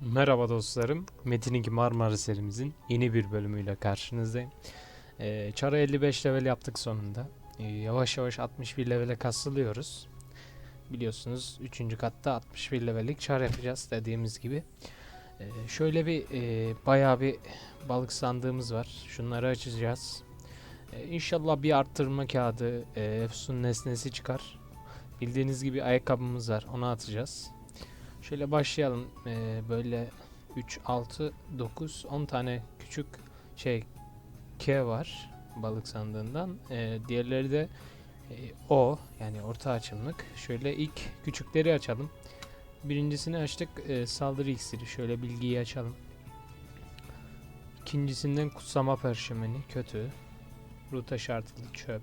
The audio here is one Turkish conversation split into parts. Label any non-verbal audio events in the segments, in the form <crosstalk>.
Merhaba dostlarım. Metin 2 Marmara serimizin yeni bir bölümüyle karşınızdayım. Ee, Çara 55 level yaptık sonunda. Ee, yavaş yavaş 61 levele kasılıyoruz. Biliyorsunuz 3. katta 61 levellik çar yapacağız dediğimiz gibi. Ee, şöyle bir e, bayağı bir balık sandığımız var. Şunları açacağız. Ee, inşallah bir arttırma kağıdı, e, Efsun nesnesi çıkar. Bildiğiniz gibi ayakkabımız var. Onu atacağız. Şöyle başlayalım. Ee, böyle 3, 6, 9, 10 tane küçük şey K var balık sandığından. Ee, diğerleri de e, O yani orta açımlık. Şöyle ilk küçükleri açalım. Birincisini açtık e, saldırı iksiri. Şöyle bilgiyi açalım. İkincisinden kutsama perşemeni kötü. Ruta şartılı çöp.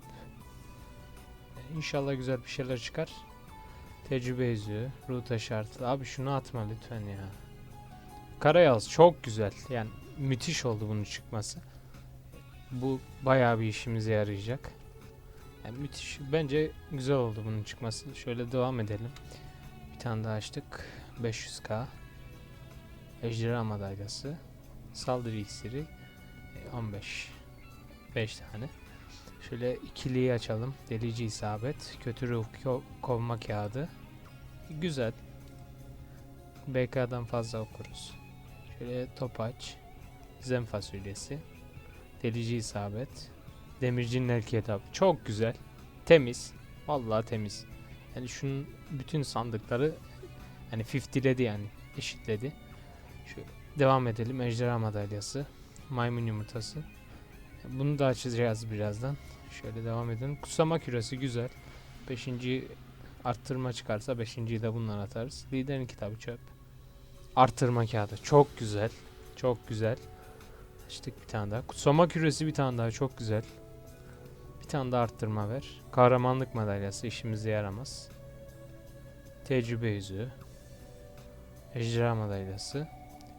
Ee, İnşallah güzel bir şeyler çıkar. Tecrübe yüzüğü, ruta şartı. Abi şunu atma lütfen ya. Karayaz çok güzel. Yani müthiş oldu bunun çıkması. Bu bayağı bir işimize yarayacak. Yani müthiş. Bence güzel oldu bunun çıkması. Şöyle devam edelim. Bir tane daha açtık. 500k. Ejderha madalyası. Saldırı iksiri. e, 15. 5 tane. Şöyle ikiliyi açalım. Delici isabet. Kötü ruh ko- kovma kağıdı. Güzel. BK'dan fazla okuruz. Şöyle topaç. Zen fasulyesi. Delici isabet. Demircinin el kitabı. Çok güzel. Temiz. Vallahi temiz. Yani şunun bütün sandıkları hani 50'ledi yani. Eşitledi. Şu devam edelim. Ejderha madalyası. Maymun yumurtası. Bunu da açacağız birazdan. Şöyle devam edelim. Kutsama küresi güzel. Beşinci arttırma çıkarsa beşinciyi de bundan atarız. Liderin kitabı çöp. Arttırma kağıdı. Çok güzel. Çok güzel. Açtık bir tane daha. Kutsama küresi bir tane daha. Çok güzel. Bir tane daha arttırma ver. Kahramanlık madalyası işimize yaramaz. Tecrübe yüzüğü. Ejderha madalyası.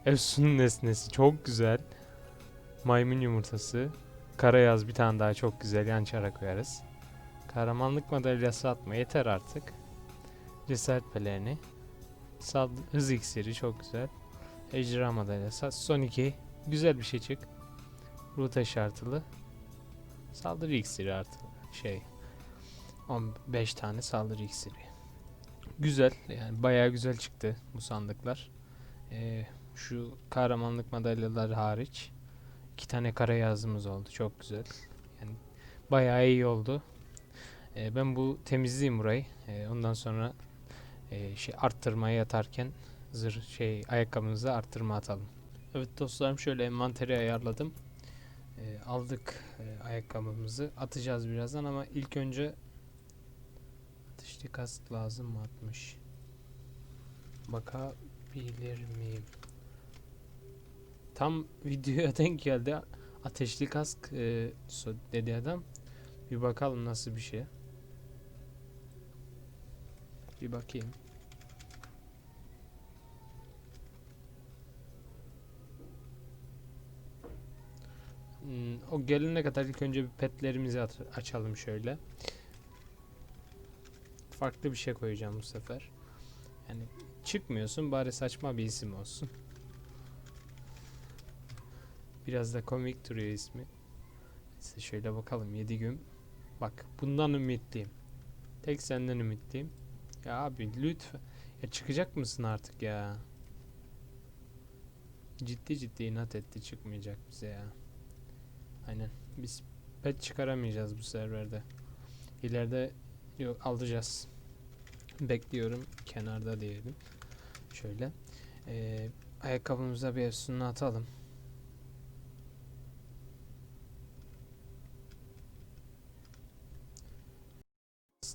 Efsun'un nesnesi. Çok güzel. Maymun yumurtası. Karayaz bir tane daha çok güzel yan çara koyarız. Kahramanlık madalyası atma yeter artık. Cesaret pelerini. Sal hız iksiri çok güzel. Ejderha madalyası. Son iki. Güzel bir şey çık. Ruta şartılı. Saldırı iksiri artı şey. 15 tane saldırı iksiri. Güzel. Yani bayağı güzel çıktı bu sandıklar. Ee, şu kahramanlık madalyaları hariç. İki tane kara yazımız oldu. Çok güzel. Yani bayağı iyi oldu. Ee, ben bu temizleyeyim burayı. Ee, ondan sonra e, şey arttırmaya yatarken zırh şey ayakkabımızı arttırma atalım. Evet dostlarım şöyle envanteri ayarladım. Ee, aldık e, ayakkabımızı. Atacağız birazdan ama ilk önce ateşli kask lazım mı atmış? Bakabilir miyim? Tam videoya <laughs> denk geldi. Ateşli kask e, dedi adam. Bir bakalım nasıl bir şey. Bir bakayım. Hmm, o gelene kadar ilk önce bir petlerimizi açalım şöyle. Farklı bir şey koyacağım bu sefer. Yani çıkmıyorsun bari saçma bir isim olsun. <laughs> Biraz da komik duruyor ismi. Neyse şöyle bakalım 7 gün. Bak bundan ümitliyim. Tek senden ümitliyim. Ya abi lütfen. Ya çıkacak mısın artık ya? Ciddi ciddi inat etti çıkmayacak bize ya. Aynen. Biz pet çıkaramayacağız bu serverde. İleride yok alacağız. Bekliyorum kenarda diyelim. Şöyle. Ee, ayakkabımıza bir efsununu atalım.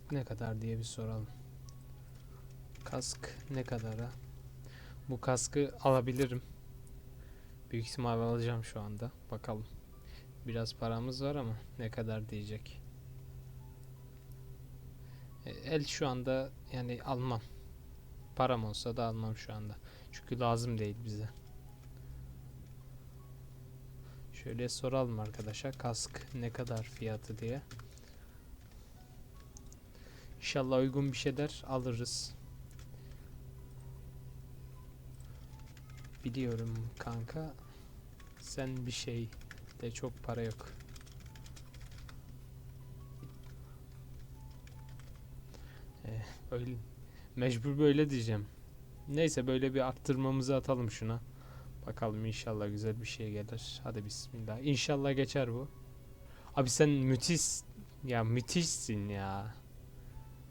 Kask ne kadar diye bir soralım. Kask ne kadara? Bu kaskı alabilirim. Büyük ihtimal alacağım şu anda. Bakalım. Biraz paramız var ama ne kadar diyecek. E, El şu anda yani almam. Param olsa da almam şu anda. Çünkü lazım değil bize. Şöyle soralım arkadaşa kask ne kadar fiyatı diye. İnşallah uygun bir şeyler alırız. biliyorum kanka. Sen bir şey de çok para yok. Eh, öyle mecbur böyle diyeceğim. Neyse böyle bir arttırmamızı atalım şuna. Bakalım inşallah güzel bir şey gelir. Hadi bismillah. İnşallah geçer bu. Abi sen müthiş ya müthişsin ya.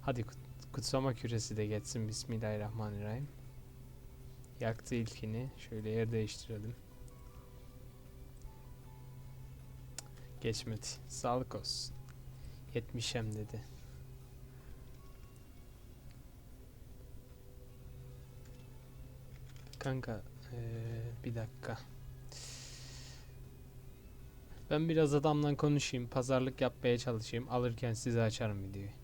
Hadi kut- kutsama küresi de geçsin. Bismillahirrahmanirrahim. Yaktı ilkini. Şöyle yer değiştirelim. Geçmedi. Sağlık olsun. 70 hem dedi. Kanka eee, bir dakika. Ben biraz adamla konuşayım. Pazarlık yapmaya çalışayım. Alırken size açarım videoyu.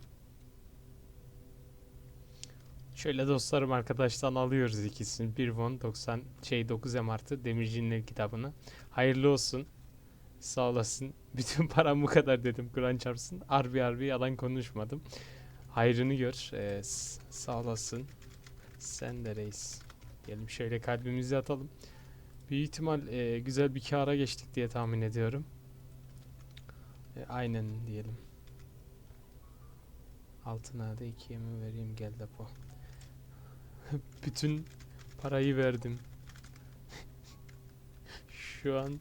Şöyle dostlarım arkadaştan alıyoruz ikisini. Bir won 90 şey 9 M artı Demirci'nin kitabını. Hayırlı olsun. Sağ olasın. <laughs> Bütün param bu kadar dedim. Kur'an çarpsın. Harbi harbi yalan konuşmadım. Hayrını gör. Ee, sağ olasın. Sen de reis. Diyelim şöyle kalbimizi atalım. Büyük ihtimal e, güzel bir kâra geçtik diye tahmin ediyorum. E, aynen diyelim. Altına da iki yemi vereyim gel depo. <laughs> Bütün parayı verdim. <laughs> Şu an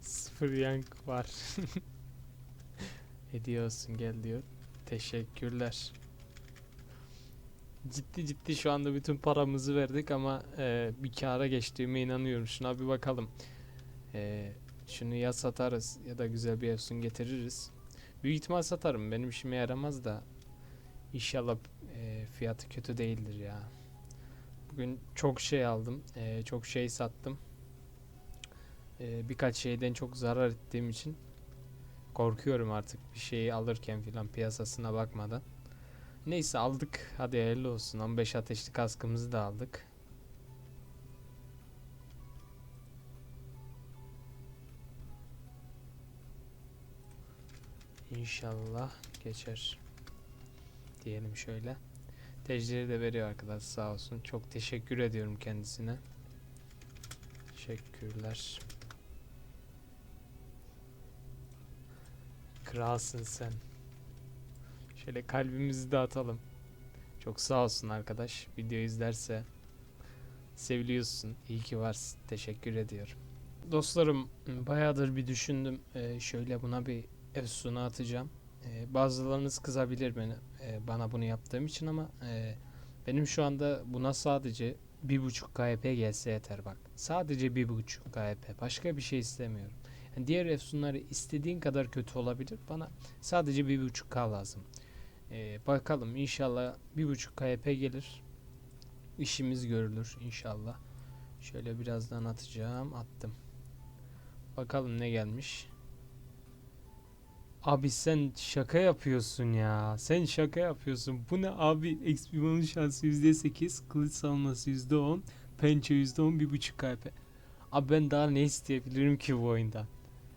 sıfır yank var. <laughs> Hediye olsun gel diyor. Teşekkürler. Ciddi ciddi şu anda bütün paramızı verdik ama e, bir kâra geçtiğime inanıyorum. Şuna bir bakalım. E, şunu ya satarız ya da güzel bir efsun getiririz. Büyük ihtimal satarım. Benim işime yaramaz da. İnşallah e, fiyatı kötü değildir ya. Bugün çok şey aldım. e, çok şey sattım. E, birkaç şeyden çok zarar ettiğim için korkuyorum artık bir şeyi alırken filan piyasasına bakmadan. Neyse aldık. Hadi hayırlı olsun. 15 ateşli kaskımızı da aldık. İnşallah geçer. Diyelim şöyle. Tecrübe de veriyor arkadaş sağ olsun. Çok teşekkür ediyorum kendisine. Teşekkürler. Kralsın sen. Şöyle kalbimizi de atalım. Çok sağ olsun arkadaş. Video izlerse seviliyorsun. İyi ki varsın. Teşekkür ediyorum. Dostlarım bayağıdır bir düşündüm. Ee, şöyle buna bir efsune atacağım. Ee, bazılarınız kızabilir beni e, bana bunu yaptığım için ama e, benim şu anda buna sadece bir buçuk KP gelse yeter bak. Sadece bir buçuk KP. Başka bir şey istemiyorum. Yani diğer efsunları istediğin kadar kötü olabilir. Bana sadece bir buçuk K lazım. Ee, bakalım inşallah bir buçuk KP gelir. İşimiz görülür inşallah. Şöyle birazdan atacağım. Attım. Bakalım ne gelmiş. Abi sen şaka yapıyorsun ya. Sen şaka yapıyorsun. Bu ne abi? XP bonus şansı %8, kılıç salması %10, pençe %10, bir buçuk KP. Abi ben daha ne isteyebilirim ki bu oyundan?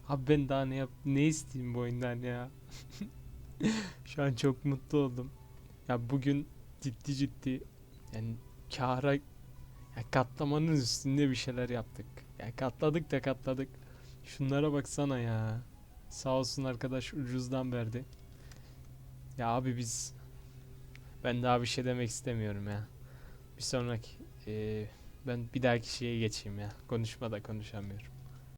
Abi ben daha ne yap ne isteyeyim bu oyundan ya? <laughs> Şu an çok mutlu oldum. Ya bugün ciddi ciddi yani kâra ya katlamanın üstünde bir şeyler yaptık. Ya katladık da katladık. Şunlara baksana ya. Sağ olsun arkadaş ucuzdan verdi. Ya abi biz ben daha bir şey demek istemiyorum ya. Bir sonraki eee, ben bir dahaki şeye geçeyim ya. Konuşma da konuşamıyorum.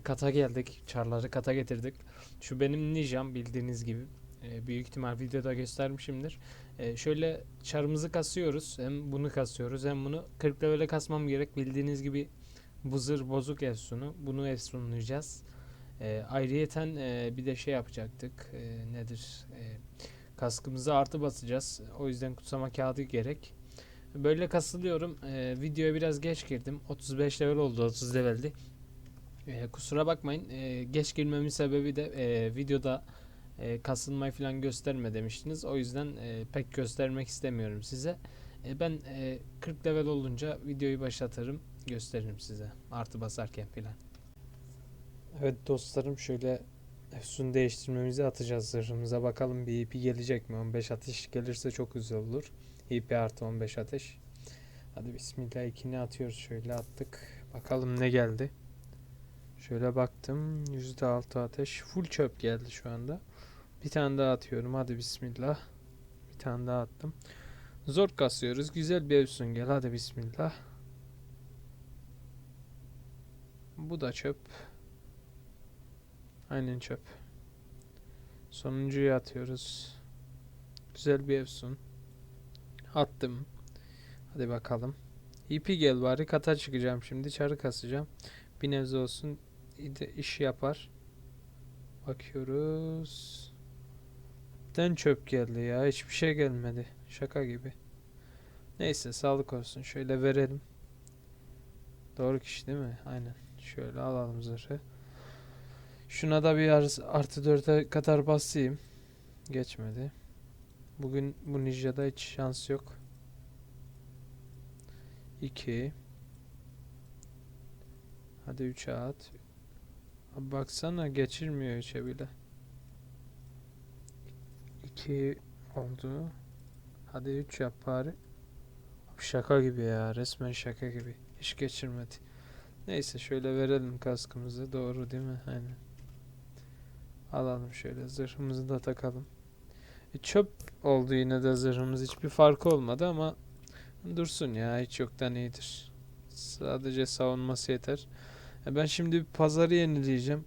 Kata geldik. Çarları kata getirdik. Şu benim ninjam bildiğiniz gibi. Eee, büyük ihtimal videoda göstermişimdir. Eee, şöyle çarımızı kasıyoruz. Hem bunu kasıyoruz hem bunu 40 level'e kasmam gerek. Bildiğiniz gibi bu zırh bozuk efsunu. Bunu efsunlayacağız. E, ayrıyeten e, bir de şey yapacaktık. E, nedir? E, kaskımıza artı basacağız. O yüzden kutsama kağıdı gerek. Böyle kasılıyorum. E, videoya biraz geç girdim. 35 level oldu. 30 leveldi. E, kusura bakmayın. E, geç girmemin sebebi de e, videoda e, kasılmayı falan gösterme demiştiniz. O yüzden e, pek göstermek istemiyorum size. E, ben e, 40 level olunca videoyu başlatırım. Gösteririm size. Artı basarken falan. Evet dostlarım şöyle efsun değiştirmemizi atacağız zırhımıza. Bakalım bir EP gelecek mi? 15 ateş gelirse çok güzel olur. EP artı 15 ateş. Hadi bismillah ikini atıyoruz. Şöyle attık. Bakalım ne geldi. Şöyle baktım. %6 ateş. Full çöp geldi şu anda. Bir tane daha atıyorum. Hadi bismillah. Bir tane daha attım. Zor kasıyoruz. Güzel bir evsun gel. Hadi bismillah. Bu da çöp. Aynen çöp. Sonuncuyu atıyoruz. Güzel bir evsun. Attım. Hadi bakalım. İpi gel bari kata çıkacağım şimdi. Çarı kasacağım. Bir nebze olsun. İş yapar. Bakıyoruz. Den çöp geldi ya. Hiçbir şey gelmedi. Şaka gibi. Neyse sağlık olsun. Şöyle verelim. Doğru kişi değil mi? Aynen. Şöyle alalım zırhı. Şuna da bir ar- artı dörde kadar basayım. Geçmedi. Bugün bu ninja'da hiç şans yok. 2 Hadi 3'e at. Abi baksana geçirmiyor 3'e bile. 2 oldu. Hadi 3 yap bari. Şaka gibi ya. Resmen şaka gibi. Hiç geçirmedi. Neyse şöyle verelim kaskımızı. Doğru değil mi? Aynen. Alalım şöyle zırhımızı da takalım. E, çöp oldu yine de zırhımız. Hiçbir farkı olmadı ama dursun ya. Hiç yoktan iyidir. Sadece savunması yeter. E, ben şimdi bir pazarı yenileyeceğim.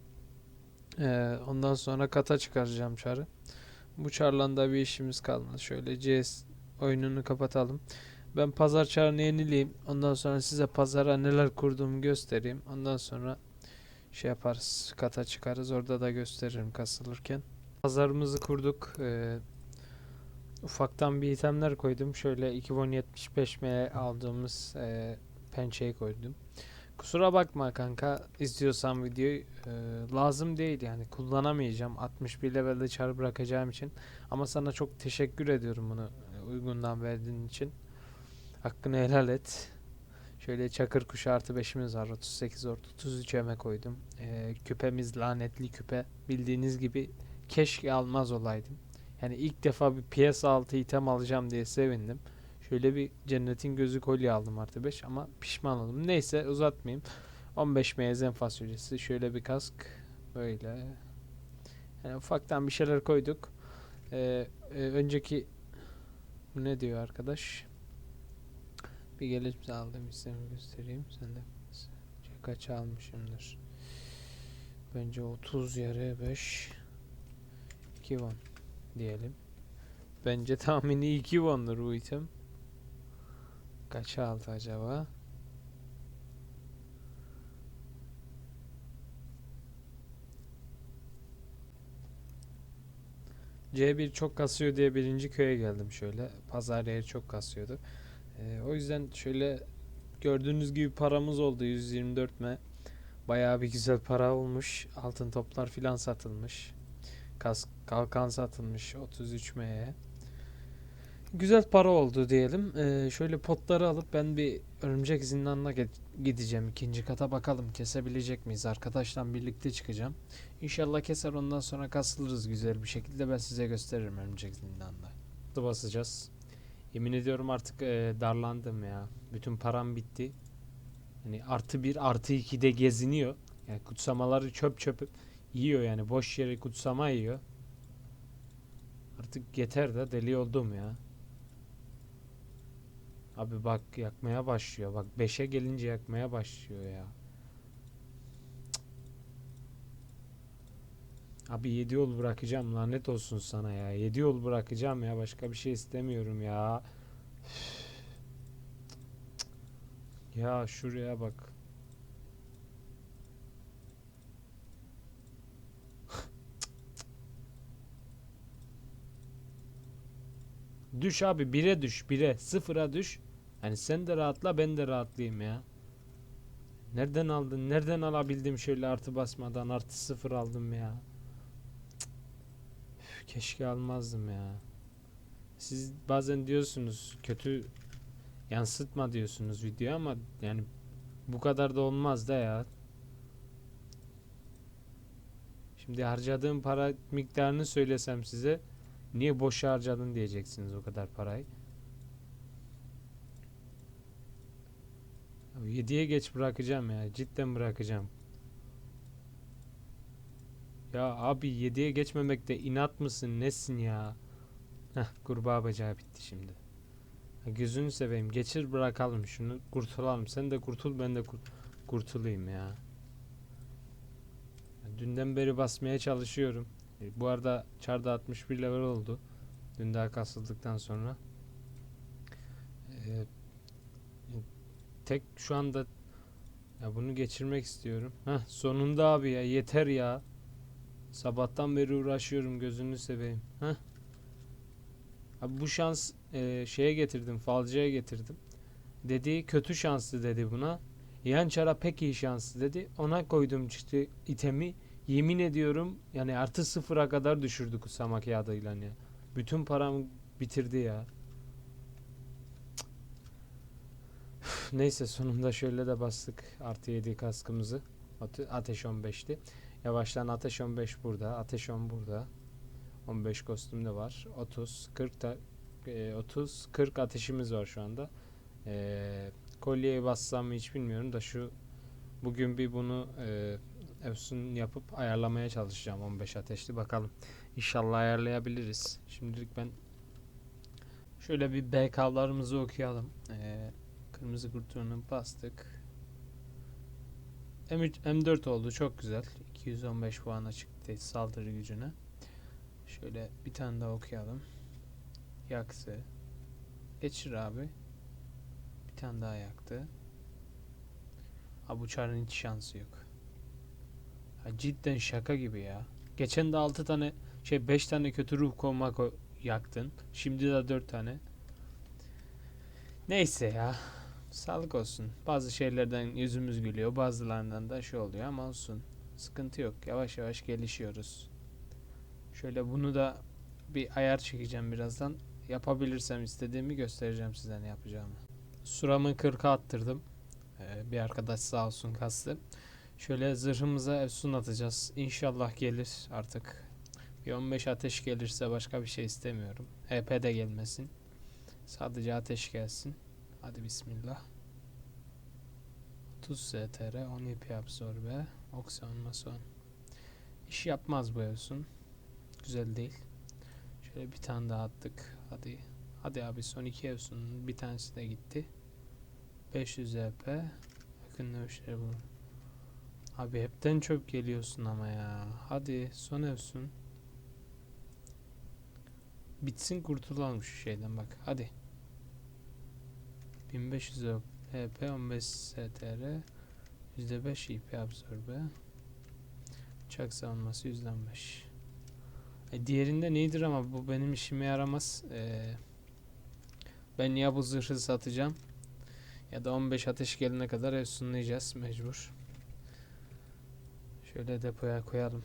E, ondan sonra kata çıkaracağım çarı. Bu çarla da bir işimiz kalmadı. Şöyle CS oyununu kapatalım. Ben pazar çarını yenileyim. Ondan sonra size pazara neler kurduğumu göstereyim. Ondan sonra şey yaparız. Kata çıkarız. Orada da gösteririm kasılırken. Pazarımızı kurduk. Ee, ufaktan bir itemler koydum. Şöyle 2075M aldığımız e, pençeyi koydum. Kusura bakma kanka izliyorsan videoyu e, lazım değil yani kullanamayacağım 61 levelde çar bırakacağım için ama sana çok teşekkür ediyorum bunu uygundan verdiğin için hakkını helal et şöyle çakır kuşu artı 5'imiz var 38 ort 33 eme koydum e, küpemiz lanetli küpe bildiğiniz gibi keşke almaz olaydım yani ilk defa bir piyasa altı item alacağım diye sevindim Şöyle bir cennetin gözü kolye aldım artı 5 ama pişman oldum. Neyse uzatmayayım. 15 meyezen fasulyesi. Şöyle bir kask. Böyle. Yani ufaktan bir şeyler koyduk. Ee, e, önceki ne diyor arkadaş? Bir gelip aldım istemi göstereyim. Sen de kaç almışımdır. Bence 30 yarı 5 2 won diyelim. Bence tahmini 2 won'dur bu item. Kaça aldı acaba? C1 çok kasıyor diye birinci köye geldim şöyle. Pazar yeri çok kasıyordu. Ee, o yüzden şöyle gördüğünüz gibi paramız oldu 124 m. Bayağı bir güzel para olmuş. Altın toplar filan satılmış. Kas, kalkan satılmış 33 m'ye. Güzel para oldu diyelim. Ee, şöyle potları alıp ben bir örümcek zindanına gideceğim. ikinci kata bakalım kesebilecek miyiz? Arkadaşla birlikte çıkacağım. İnşallah keser ondan sonra kasılırız güzel bir şekilde. Ben size gösteririm örümcek zindanında. Basacağız. Yemin ediyorum artık e, darlandım ya. Bütün param bitti. Hani artı bir artı iki de geziniyor. Yani kutsamaları çöp çöp yiyor yani. Boş yere kutsama yiyor. Artık yeter de deli oldum ya. Abi bak yakmaya başlıyor. Bak 5'e gelince yakmaya başlıyor ya. Abi 7 yol bırakacağım lanet olsun sana ya. 7 yol bırakacağım ya. Başka bir şey istemiyorum ya. Ya şuraya bak. <laughs> Düş abi bire düş bire sıfıra düş. Hani sen de rahatla ben de rahatlayayım ya. Nereden aldın? Nereden alabildim şöyle artı basmadan artı sıfır aldım ya. Keşke almazdım ya. Siz bazen diyorsunuz kötü yansıtma diyorsunuz video ama yani bu kadar da olmaz da ya. Şimdi harcadığım para miktarını söylesem size niye boş harcadın diyeceksiniz o kadar parayı. 7'ye geç bırakacağım ya. Cidden bırakacağım. Ya abi 7'ye geçmemekte inat mısın nesin ya? Heh kurbağa bacağı bitti şimdi. Gözünü seveyim geçir bırakalım şunu kurtulalım. Sen de kurtul ben de kur- kurtulayım ya. Dünden beri basmaya çalışıyorum. E, Bu arada çarda 61 level oldu. Dün daha kasıldıktan sonra. Ee, tek şu anda ya bunu geçirmek istiyorum. Heh, sonunda abi ya yeter ya. Sabahtan beri uğraşıyorum gözünü seveyim. Heh. Abi bu şans e, şeye getirdim, falcıya getirdim. Dedi kötü şanslı dedi buna. Yan çara pek iyi şanslı dedi. Ona koydum işte itemi. Yemin ediyorum yani artı sıfıra kadar düşürdü Kusama kağıdıyla ya. Bütün paramı bitirdi ya. Neyse sonunda şöyle de bastık. Artı 7 kaskımızı. Ate- Ateş 15'ti. Yavaştan ateş 15 burada. Ateş 10 burada. 15 kostüm de var. 30, 40 da e, 30, 40 ateşimiz var şu anda. E, kolyeyi bassam mı hiç bilmiyorum da şu bugün bir bunu e, Efsun yapıp ayarlamaya çalışacağım 15 ateşli bakalım. İnşallah ayarlayabiliriz. Şimdilik ben şöyle bir BK'larımızı okuyalım. E, kırmızı kurtuğunu bastık. M3, M4 oldu çok güzel. 215 puana çıktı saldırı gücüne. Şöyle bir tane daha okuyalım. Yaksı. Geçir abi. Bir tane daha yaktı. Ha bu çarın hiç şansı yok. Ha cidden şaka gibi ya. Geçen de 6 tane şey 5 tane kötü ruh koma ko- yaktın. Şimdi de 4 tane. Neyse ya. Sağlık olsun. Bazı şeylerden yüzümüz gülüyor. Bazılarından da şey oluyor ama olsun. Sıkıntı yok. Yavaş yavaş gelişiyoruz. Şöyle bunu da bir ayar çekeceğim birazdan. Yapabilirsem istediğimi göstereceğim size ne yapacağımı. Suramı 40'a attırdım. Ee, bir arkadaş sağ olsun kastı. Şöyle zırhımıza efsun atacağız. İnşallah gelir artık. Bir 15 ateş gelirse başka bir şey istemiyorum. EP de gelmesin. Sadece ateş gelsin. Hadi bismillah. 30 STR, 10 IP absorbe, oksijen mason. İş yapmaz bu Evsun. Güzel değil. Şöyle bir tane daha attık. Hadi. Hadi abi son iki Evsun'un bir tanesi de gitti. 500 EP. Yakın dövüşleri bu. Abi hepten çok geliyorsun ama ya. Hadi son Evsun. Bitsin kurtulalım şu şeyden bak. Hadi. 1500 EP 15 STR %5 IP absorbe Uçak savunması %15 e, Diğerinde nedir ama bu benim işime yaramaz. E, Ben ya bu zırhı satacağım Ya da 15 ateş gelene kadar efsunlayacağız mecbur. Şöyle depoya koyalım.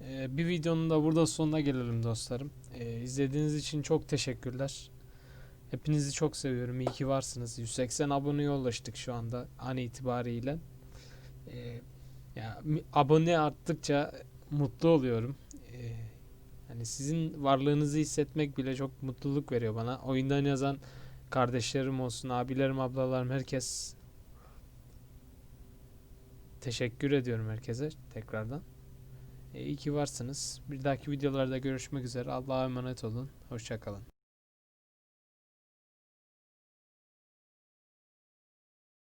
E, Bir videonun da burada sonuna gelelim dostlarım. E, İzlediğiniz için çok teşekkürler Hepinizi çok seviyorum. İyi ki varsınız. 180 aboneye ulaştık şu anda an itibariyle. Ee, ya abone arttıkça mutlu oluyorum. Ee, hani sizin varlığınızı hissetmek bile çok mutluluk veriyor bana. Oyundan yazan kardeşlerim olsun, abilerim, ablalarım herkes teşekkür ediyorum herkese tekrardan. Ee, iyi ki varsınız. Bir dahaki videolarda görüşmek üzere. Allah'a emanet olun. Hoşçakalın.